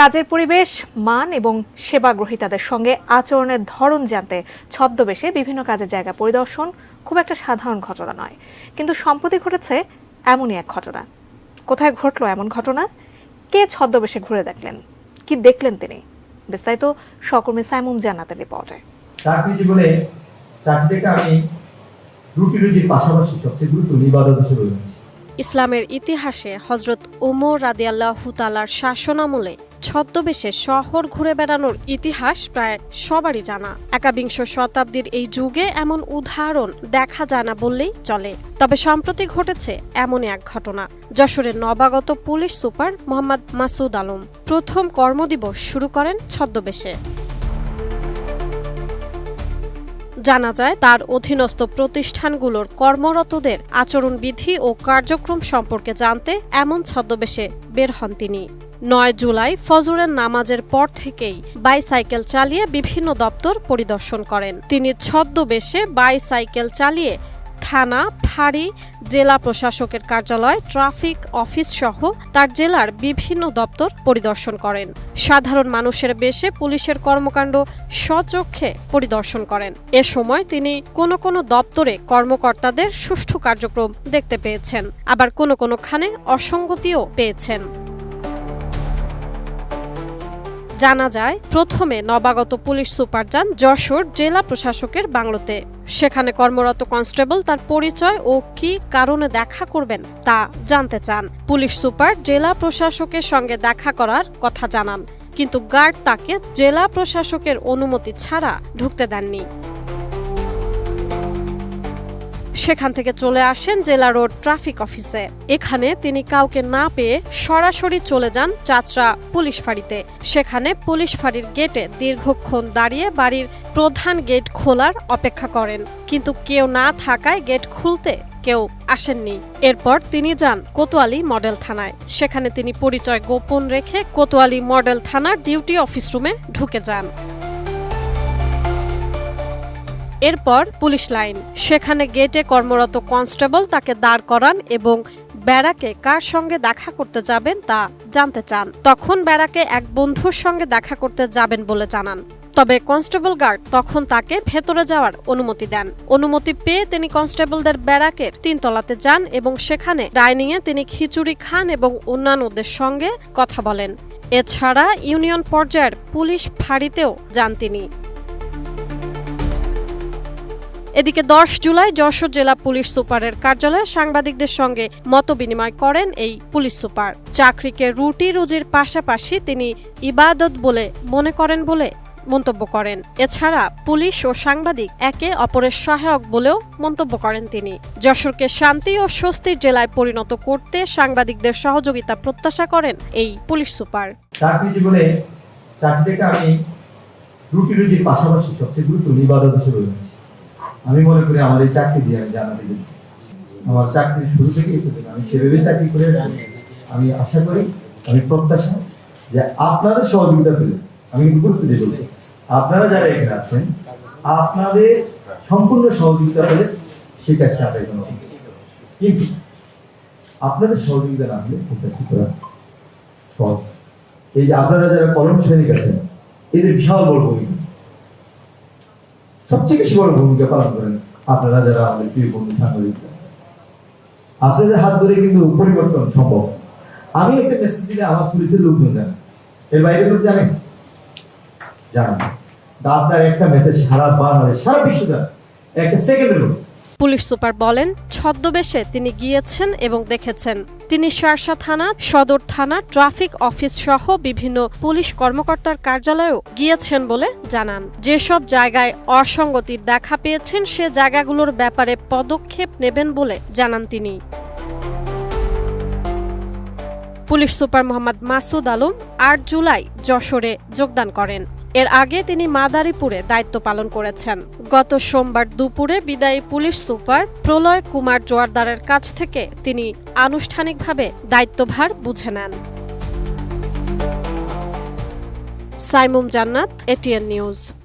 কাজের পরিবেশ মান এবং সেবা গ্রহীতাদের সঙ্গে আচরণের ধরন জানতে ছদ্মবেশে বিভিন্ন কাজের জায়গা পরিদর্শন খুব একটা সাধারণ ঘটনা নয়। কিন্তু সম্প্রতি ঘটেছে এমনই এক ঘটনা। কোথায় ঘটলো এমন ঘটনা? কে ছদ্মবেশে ঘুরে দেখলেন? কি দেখলেন তিনি? বিস্তারিত সকর্মী সাইমুম জান্নাতের রিপোর্টে। চাকরি জীবনে চাকরিটাকে আমি রুটি রুটির পাশাপাশি সবচেয়ে গুরুত্ব ইবাদত হিসেবে ইসলামের ইতিহাসে হজরত ওমর রাদিয়াল্লাহু তালার শাসনামলে ছদ্মবেশে শহর ঘুরে বেড়ানোর ইতিহাস প্রায় সবারই জানা। একাবিংশ শতাব্দীর এই যুগে এমন উদাহরণ দেখা যায় না বললেই চলে। তবে সম্প্রতি ঘটেছে এমনই এক ঘটনা, যশোরের নবাগত পুলিশ সুপার মোহাম্মদ মাসুদ আলম। প্রথম কর্মদিবস শুরু করেন ছদ্মবেশে। জানা যায়, তার অধীনস্থ প্রতিষ্ঠানগুলোর কর্মরতদের আচরণবিধি ও কার্যক্রম সম্পর্কে জানতে এমন ছদ্মবেশে বের হন তিনি। নয় জুলাই ফজরের নামাজের পর থেকেই বাইসাইকেল চালিয়ে বিভিন্ন দপ্তর পরিদর্শন করেন। তিনি ছদ্মবেশে বাইসাইকেল চালিয়ে থানা, ফাঁড়ি, জেলা প্রশাসকের কার্যালয়, ট্রাফিক অফিস সহ তার জেলার বিভিন্ন দপ্তর পরিদর্শন করেন। সাধারণ মানুষের বেশে পুলিশের কর্মকাণ্ড স্বচক্ষে পরিদর্শন করেন। এ সময় তিনি কোনো কোনো দপ্তরে কর্মকর্তাদের সুষ্ঠু কার্যক্রম দেখতে পেয়েছেন। আবার কোনো কোনোখানে অসঙ্গতিও পেয়েছেন। জানা যায়, প্রথমে নবাগত পুলিশ সুপার যান যশোর জেলা প্রশাসকের বাংলোতে। সেখানে কর্মরত কনস্টেবল তার পরিচয় ও কি কারণে দেখা করবেন তা জানতে চান। পুলিশ সুপার জেলা প্রশাসকের সঙ্গে দেখা করার কথা জানান, কিন্তু গার্ড তাকে জেলা প্রশাসকের অনুমতি ছাড়া ঢুকতে দেননি। সেখান থেকে চলে আসেন জেলা রোড ট্রাফিক অফিসে। এখানে তিনি কাউকে না পেয়ে সরাসরি চলে যান চাচরা পুলিশ ফাঁড়িতে। সেখানে পুলিশ ফাঁড়ির গেটে দীর্ঘক্ষণ দাঁড়িয়ে বাড়ির প্রধান গেট খোলার অপেক্ষা করেন। কিন্তু কেউ না থাকায় গেট খুলতে কেউ আসেননি। এরপর তিনি যান কোতোয়ালি মডেল থানায়। সেখানে তিনি পরিচয় গোপন রেখে কোতোয়ালি মডেল থানার ডিউটি অফিস রুমে ঢুকে যান। এরপর পুলিশ লাইন। সেখানে গেটে কর্মরত কনস্টেবল তাকে দাঁড় করান এবং ব্যারাকে কার সঙ্গে দেখা করতে যাবেন তা জানতে চান। তখন ব্যারাকে এক বন্ধুর সঙ্গে দেখা করতে যাবেন বলে জানান। তবে কনস্টেবল গার্ড তখন তাকে ভেতরে যাওয়ার অনুমতি দেন। অনুমতি পেয়ে তিনি কনস্টেবলদের ব্যারাকের তিনতলাতে যান এবং সেখানে ডাইনিংয়ে তিনি খিচুড়ি খান এবং অন্যান্যদের সঙ্গে কথা বলেন। এছাড়া ইউনিয়ন পর্যায়ের পুলিশ ফাঁড়িতেও যান তিনি। এদিকে দশ জুলাই যশোর জেলা পুলিশ সুপারের কার্যালয়ে সাংবাদিকদের সঙ্গে মতবিনিময় করেন এই পুলিশ সুপার। চাকরিকে রুটি রুজির পাশাপাশি তিনি ইবাদত বলে মনে করেন বলে মন্তব্য করেন। এছাড়া পুলিশ ও সাংবাদিক একে অপরের সহায়ক বলেও মন্তব্য করেন তিনি। যশোরকে শান্তি ও স্বস্তির জেলায় পরিণত করতে সাংবাদিকদের সহযোগিতা প্রত্যাশা করেন এই পুলিশ সুপার। চাকরি জীবনে আমি রুটি রুটির পাশাপাশি সবচেয়ে গুরুত্ব ইবাদত হিসেবে আমি মনে করি এই চাকরি দিয়ে আমি জানাতে দিই আমার চাকরি শুরু থেকেই আমি সেভাবে চাকরি করে। আমি আশা করি, আমি প্রত্যাশা যে আপনাদের সহযোগিতা পেলে, আমি কিন্তু গুরুত্ব দিয়ে বলছি, আপনারা যারা এখানে আছেন, আপনাদের সম্পূর্ণ সহযোগিতা পেলে সেই কাজটা আপনার জন্য কিন্তু আপনাদের সহযোগিতা না হলে বেশি করা সহজ? এই যে আপনারা যারা কলম সৈনিক আছেন, এদের বিশাল বড় ভূমিকা। সবচেয়ে বেশি বড় ভূমিকা পালন করেন আপনারা যারা আমাদের প্রিয় বন্ধু সাংবাদিক। আপনাদের হাত ধরে কিন্তু পরিবর্তন সম্ভব। আমি একটা মেসেজ দিলে আমার পুলিশের লোকজন জানে এর বাইরে লোক জানেন জানেন আপনার একটা মেসেজ সারা বাংলাদেশ, সারা বিশ্ব একটা সেকেন্ডের লোক। পুলিশ সুপার বলেন, ছদ্মবেশে তিনি গিয়েছেন এবং দেখেছেন। তিনি শার্শা থানা, সদর থানা, ট্রাফিক অফিস সহ বিভিন্ন পুলিশ কর্মকর্তার কার্যালয়েও গিয়েছেন বলে জানান। যেসব জায়গায় অসঙ্গতির দেখা পেয়েছেন, সে জায়গাগুলোর ব্যাপারে পদক্ষেপ নেবেন বলে জানান তিনি। পুলিশ সুপার মোহাম্মদ মাসুদ আলম, আট জুলাই যশোরে যোগদান করেন। এর আগে তিনি মাদারীপুরে দায়িত্ব পালন করেছেন। গত সোমবার দুপুরে বিদায়ী পুলিশ সুপার প্রলয় কুমার জোয়ারদারের কাছ থেকে তিনি আনুষ্ঠানিকভাবে দায়িত্বভার বুঝে নেন। সাইমুম জান্নাত, এটিএন নিউজ।